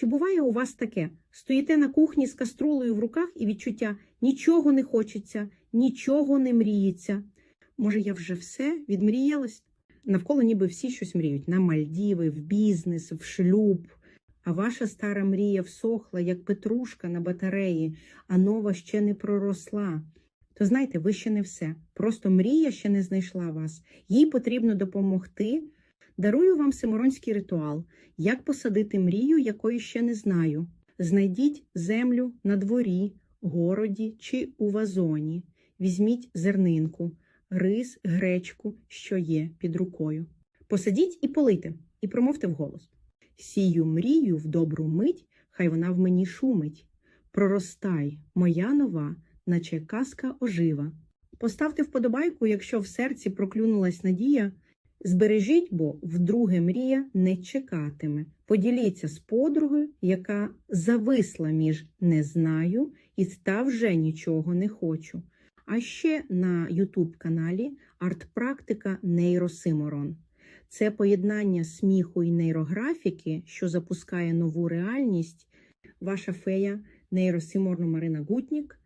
Чи буває у вас таке? Стоїте на кухні з каструлею в руках і відчуття нічого не хочеться, нічого не мріється. Може, я вже все відмріялась? Навколо ніби всі щось мріють на Мальдіви, в бізнес, в шлюб. А ваша стара мрія всохла, як петрушка на батареї, а нова ще не проросла. То знаєте, ви ще не все. Просто мрія ще не знайшла вас. Їй потрібно допомогти. Дарую вам симоронський ритуал, як посадити мрію, якої ще не знаю. Знайдіть землю на дворі, городі чи у вазоні. Візьміть зернинку, рис, гречку, що є під рукою. Посадіть і полийте, і промовте вголос. Сію мрію в добру мить, хай вона в мені шумить. Проростай, моя нова, наче казка ожива. Поставте вподобайку, якщо в серці проклюнулась надія. Збережіть, бо вдруге мрія не чекатиме. Поділіться з подругою, яка зависла між не знаю і та вже нічого не хочу. А ще на YouTube каналі Артпрактика Нейросиморон. Це поєднання сміху і нейрографіки, що запускає нову реальність. Ваша фея нейросиморно Марина Гутнік